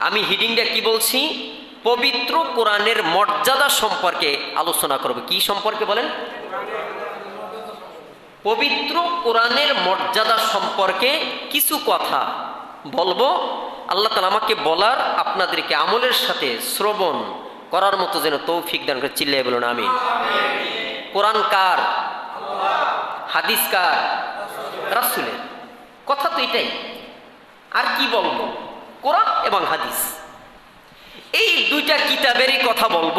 আমি হিডিংটা কি বলছি? পবিত্র কোরআনের মর্যাদা সম্পর্কে আলোচনা করব। কি সম্পর্কে বলেন? পবিত্র কোরআনের মর্যাদা সম্পর্কে কিছু কথা বলব। আল্লাহ তালা আমাকে বলার, আপনাদেরকে আমলের সাথে শ্রবণ করার মতো যেন তৌফিক দান করে। চিল্লাই বলুন আমি কোরআন কার? হাদিস কার? রাসুলের। কথা তো এটাই। আর কি বলব? কোরআন এবং হাদিস। এই দুইটা কিতাবেরই কথা বলব।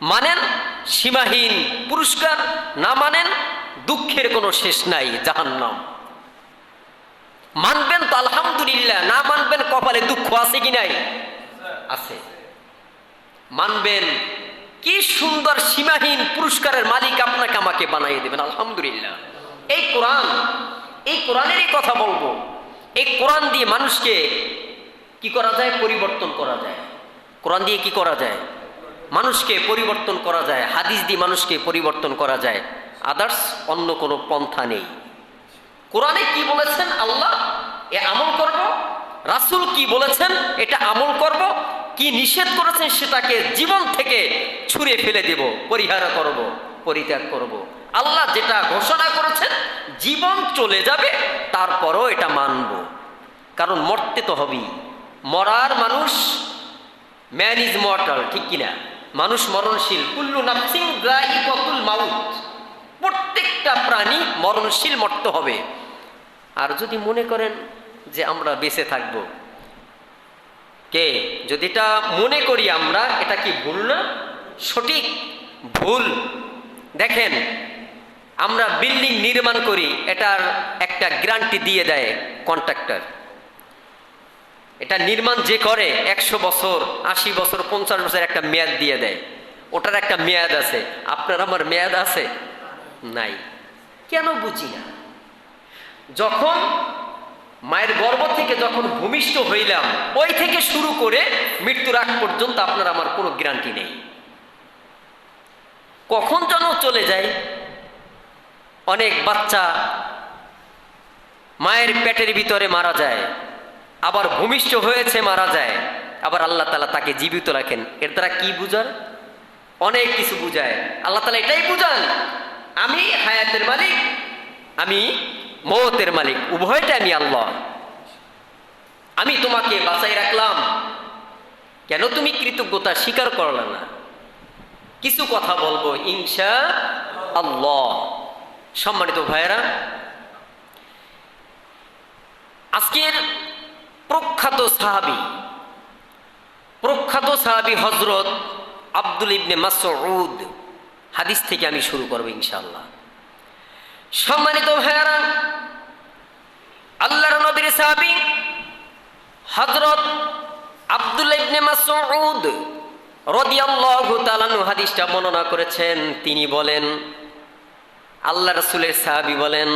মানেন সীমাহীন পুরস্কার, না মানেন দুঃখের কোনো শেষ নাই, জাহান্নাম। মানবেন তো আলহামদুলিল্লাহ, না মানবেন কপালে দুঃখ আছে কি নাই? আছে। মানবেন কি সুন্দর সীমাহীন পুরস্কারের মালিক আপনাকে আমাকে বানাইয়ে দেবেন, আলহামদুলিল্লাহ। এই কোরআন, এই কোরআনেরই কথা বলব। এই কোরআন দিয়ে মানুষকে কি করা যায়? পরিবর্তন করা যায়। কোরআন দিয়ে কি করা যায়? মানুষকে পরিবর্তন করা যায়। হাদিস দিয়ে মানুষকে পরিবর্তন করা যায়। আদার্স অন্য কোনো পন্থা নেই। কোরআনে কি বলেছেন আল্লাহ? এ আমল করব? রাসূল কি বলেছেন? এটা আমল করব? কি নিষেধ করেছেন? সেটাকে জীবন থেকে ছুঁড়ে ফেলে দেব, পরিহার করব, পরিত্যাগ করব। আল্লাহ যেটা ঘোষণা করেছেন, জীবন চলে যাবে, তারপরও এটা মানব। কারণ মরতে তো হবেই। মরার মানুষ ম্যান ইজ মর্টাল ঠিক কিনা? মানুষ মরণশীল। কুল্লু নাফসিং কতুল মাউত। প্রত্যেকটা প্রাণী মরণশীল মরতে হবে। আর যদি মনে করেন যে আমরা বেঁচে থাকব, কে? যদি এটা মনে করি আমরা, এটা কি ভুল না? সঠিক ভুল। দেখেন, আমরা বিল্ডিং নির্মাণ করি, এটার একটা গ্যারান্টি দিয়ে দেয় কন্ট্রাক্টর। এটা নির্মাণ যে করে একশো বছর, আশি বছর, পঞ্চাশ বছর একটা মেয়াদ দিয়ে দেয়। ওটার একটা মেয়াদ আছে। আপনার আমার মেয়াদ আছে? নাই। কেন বুঝি না? যখন মায়ের গর্ভ থেকে যখন ভূমিষ্ঠ হইলাম, ওই থেকে শুরু করে মৃত্যুর আগ পর্যন্ত আপনার আমার কোনো গ্যারান্টি নেই। কখন যেন চলে যায় অনেক বাচ্চা মায়ের পেটের ভিতরে মারা যায়। আবার ভূমিষ্ঠ হয়েছে, মারা যায়। আবার আল্লাহ তালা তাকে জীবিত রাখেন। এর দ্বারা কি বুঝান অনেক কিছু বুঝায়। আল্লাহ তালা এটাই বুঝান। আমি হায়াতের মালিক, আমি মৌতের মালিক উভয়টা আমি আল্লাহ। আমি তোমাকে বাঁচাই রাখলাম। কেন তুমি কৃতজ্ঞতা স্বীকার করলে না? কিছু কথা বলব, ইনশা আল্লাহ। সম্মানিত ভাইয়েরা, আজকের প্রখ্যাত সাহাবি। প্রখ্যাত সাহাবি হজরত আব্দুল ইবনে মাসউদ। হাদিস থেকে আমি শুরু করব ইনশাআল্লাহ। সম্মানিত ভাইয়ারা, আল্লাহর নবীর সাহাবি হজরত আব্দুল ইবনে মাসউদ রাদিয়াল্লাহু তাআলা হাদিসটা বর্ণনা করেছেন। তিনি বলেন, আল্লাহ রাসূলের সাহাবী বলেন,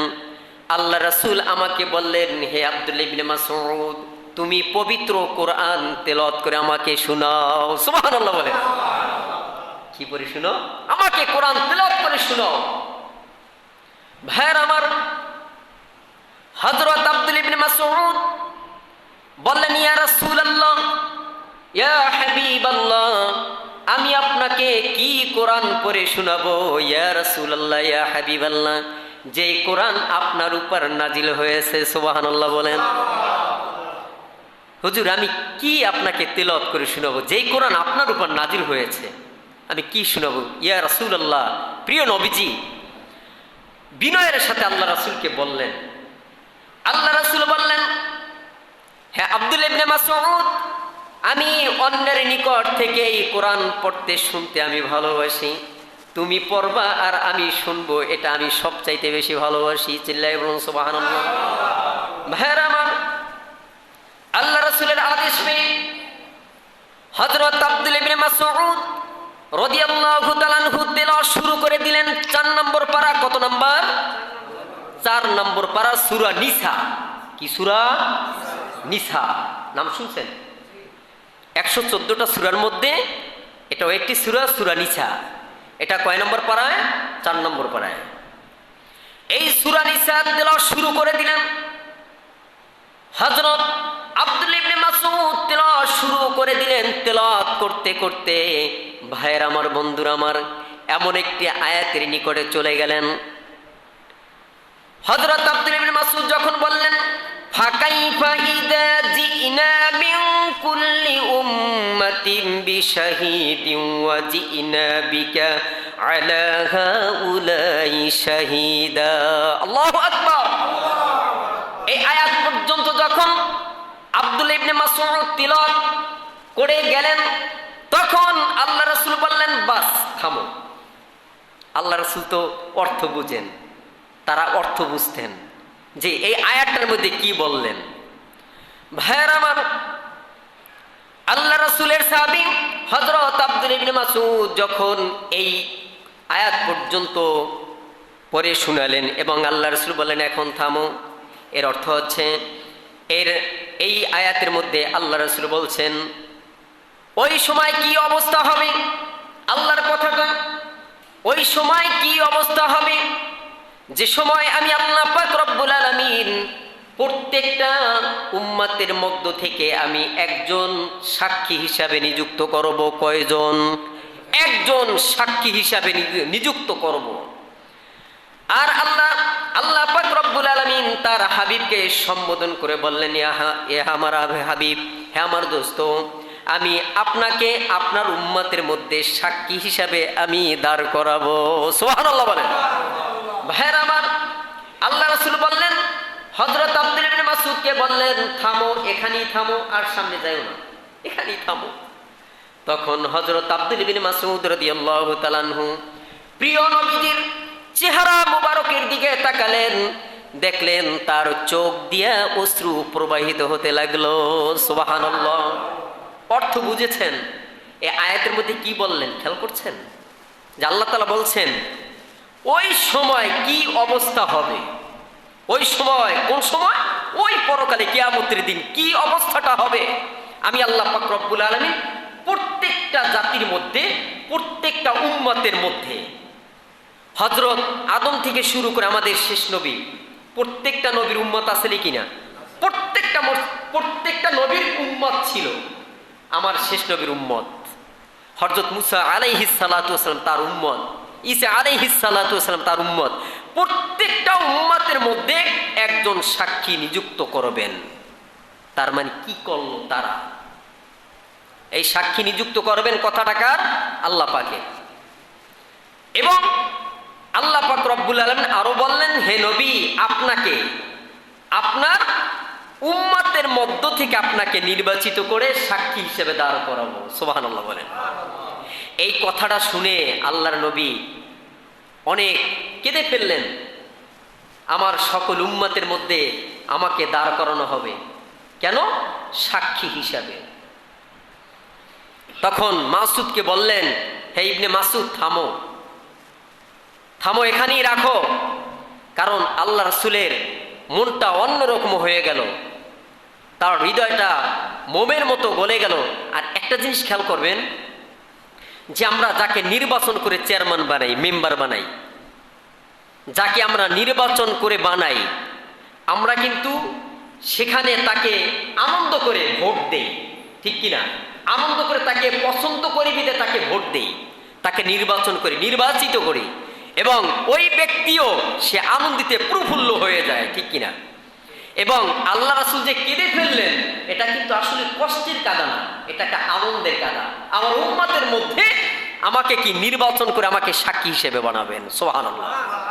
আল্লাহ রাসূল আমাকে বললেন, হে আব্দুল ইবনে মাসউদ তুমি পবিত্র কোরআন তেলাওয়াত করে আমাকে শোনাও। সুবহানাল্লাহ বলে। কি করে শুনো? আমাকে কোরআন তেলাওয়াত করে শোনাও। ভাইয়ের আমার হযরত আব্দুল ইবনে মাসউদ বললেন, ইয়া রাসূলুল্লাহ, ইয়া হাবিবাল্লাহ, আমি আপনাকে কি কোরআন পড়ে শোনাবো? ইয়া রাসূলুল্লাহ, ইয়া হাবিবাল্লাহ যে কোরআন আপনার উপর নাজিল হয়েছে, সুবহানাল্লাহ বলেন। হুজুর, আমি কি আপনাকে তেলত করে শোনাবো? যেই কোরআন আপনার উপর নাজিল হয়েছে, আমি কি শোনাবো? ইয়া রাসূলুল্লাহ, প্রিয় নবীজি, বিনয়ের সাথে আল্লাহ রাসূলকে বললেন। আল্লাহ রাসূল বললেন হ্যাঁ আব্দুল ইবনে আমি অন্যের নিকট থেকে এই কোরআন পড়তে শুনতে আমি ভালোবাসি। তুমি পড়বা আর আমি শুনব, এটা আমি সবচাইতে বেশি ভালোবাসি। চিল্লাই বলুন ভাইয়ের আমার আল্লাহ রসুলের আদেশ পেয়ে হযরত আব্দুল ইবনে মাসউদ রাদিয়াল্লাহু তাআলা শুরু করে দিলেন। চার নম্বর পারা কত নাম্বার? চার নম্বর পারা সূরা নিসা। কি সূরা? নিসা। নাম শুনছেন? একশো চোদ্দোটা সুরার মধ্যে এটাও একটি সুরা সুরা নিসা। এটা কয় নম্বর পাড়ায় চার নম্বর পাড়ায় এই সুরা নিসা তেলাওয়াত শুরু করে দিলেন। হযরত আব্দুল ইবনে মাসউদ তেলাওয়াত করলেন তেলাওয়াত করতে করতে। ভাইয়ের আমার, বন্ধুর আমার, এমন একটি আয়াতের নিকটে চলে গেলেন। হযরত আব্দুল ইবনে মাসউদ যখন বললেন, ফাকাইফা ইদা জিনা মিন কুল্লি উম্মাতিন বিশাহিদিন ওয়া জিনা বিকা আলা হাউলাই শাহিদা। আল্লাহু আকবার এই আয়াত পর্যন্ত যখন ইবনে তিলাওয়াত করে গেলেন, তখন আল্লাহ রাসূল বললেন, বাস, থামো। আল্লাহ রাসূল তো অর্থ বুঝেন, তারা অর্থ বুঝতেন যে এই আয়াতটার মধ্যে কি বললেন। ভাইয়ের আমার, আল্লাহ রাসূলের সাহাবী হযরত আব্দুল ইবনে মাসউদ যখন এই আয়াত পর্যন্ত পরে শুনালেন এবং আল্লাহ রসুল বললেন, এখন থামো। এর অর্থ হচ্ছে এর, এই আয়াতের মধ্যে আল্লাহ রসুল বলছেন, ওই সময় কি অবস্থা হবে? আল্লাহর কথাটা, ওই সময় কি অবস্থা হবে? যে সময় আমি আল্লাহ পাক আলামিন প্রত্যেকটা উম্মাতের মধ্য থেকে আমি একজন সাক্ষী হিসাবে নিযুক্ত করব। কয়জন? একজন সাক্ষী হিসাবে নিযুক্ত করব। আর আল্লাহ আল্লাহ পাক রব্বুল আলামিন তার হাবিবকে সম্বোধন করে বললেন এ আমার হাবিব, হে আমার দোস্ত, আমি আপনাকে আপনার উম্মতের মধ্যে সাক্ষী হিসাবে আমি দাঁড় করাবো। সুবহানাল্লাহ বলেন। ভাইয়ের আমার, আল্লাহ রাসূল বললেন, হযরত আব্দুল ইবনে মাসউদকে বললেন, থামো, এখানেই থামো, আর সামনে যাও না। এখানেই থামো। তখন হজরত আব্দুল বিন মাসুদ তাআলাহু প্রিয় নবীজির চেহারা মোবারকের দিকে তাকালেন। দেখলেন তার চোখ দিয়া অশ্রু প্রবাহিত হতে লাগল। সুবহানাল্লাহ। অর্থ বুঝেছেন। এ আয়াতের মধ্যে কি বললেন? খেয়াল করছেন? যে আল্লাহ তাআলা বলছেন, ওই সময় কি অবস্থা হবে? ওই সময়, কোন সময়? ওই পরকালে কিয়ামতের দিন কি অবস্থাটা হবে? আমি আল্লাহ রব্বুল আলামিন প্রত্যেকটা জাতির মধ্যে, প্রত্যেকটা উম্মতের মধ্যে হজরত আদম থেকে শুরু করে আমাদের শেষ নবী প্রত্যেকটা নবীর উম্মত আসলে কিনা? প্রত্যেকটা প্রত্যেকটা নবীর উম্মত ছিল। আমার শেষ নবীর উম্মত। হরজত মুসা সালাতাম তার উম্মত। ইসা সালাতাম তার উম্মত। প্রত্যেকটা উম্মতের মধ্যে একজন সাক্ষী নিযুক্ত করবেন। তার মানে কি করল তারা? এই সাক্ষী নিযুক্ত করবেন কথাটা কার? আল্লাহ পাকে এবং আল্লাহ পাক রব্বুল আলমিন আরও বললেন, হে নবী, আপনাকে, আপনার উম্মাতের মধ্য থেকে আপনাকে নির্বাচিত করে সাক্ষী হিসেবে দাঁড় করাবো। সোবাহান আল্লাহ বলেন। এই কথাটা শুনে আল্লাহর নবী অনেক কেঁদে ফেললেন। আমার সকল উম্মাতের মধ্যে আমাকে দাঁড় করানো হবে। কেন? সাক্ষী হিসাবে। তখন মাসুদকে বললেন, হে ইবনে মাসুদ, থামো। থামো এখানেই রাখো। কারণ আল্লাহ রসুলের মনটা অন্যরকম হয়ে গেল। তার হৃদয়টা মোমের মতো গলে গেল। আর একটা জিনিস খেয়াল করবেন, যে আমরা যাকে নির্বাচন করে চেয়ারম্যান বানাই, মেম্বার বানাই, যাকে আমরা নির্বাচন করে বানাই, আমরা কিন্তু সেখানে তাকে আনন্দ করে ভোট দেই, ঠিক কিনা? আনন্দ করে তাকে পছন্দ করে বিদে তাকে ভোট দেই, তাকে নির্বাচন করি, নির্বাচিত করি। এবং ওই ব্যক্তিও সে আনন্দিতে প্রফুল্ল হয়ে যায়, ঠিক কিনা? এবং আল্লাহ রাসুল যে কেঁদে ফেললেন, এটা কিন্তু আসলে কষ্টের কাদা না, এটা একটা আনন্দের কাদা। আমার উম্মাদের মধ্যে আমাকে কি নির্বাচন করে আমাকে সাক্ষী হিসেবে বানাবেন? সোহান আল্লাহ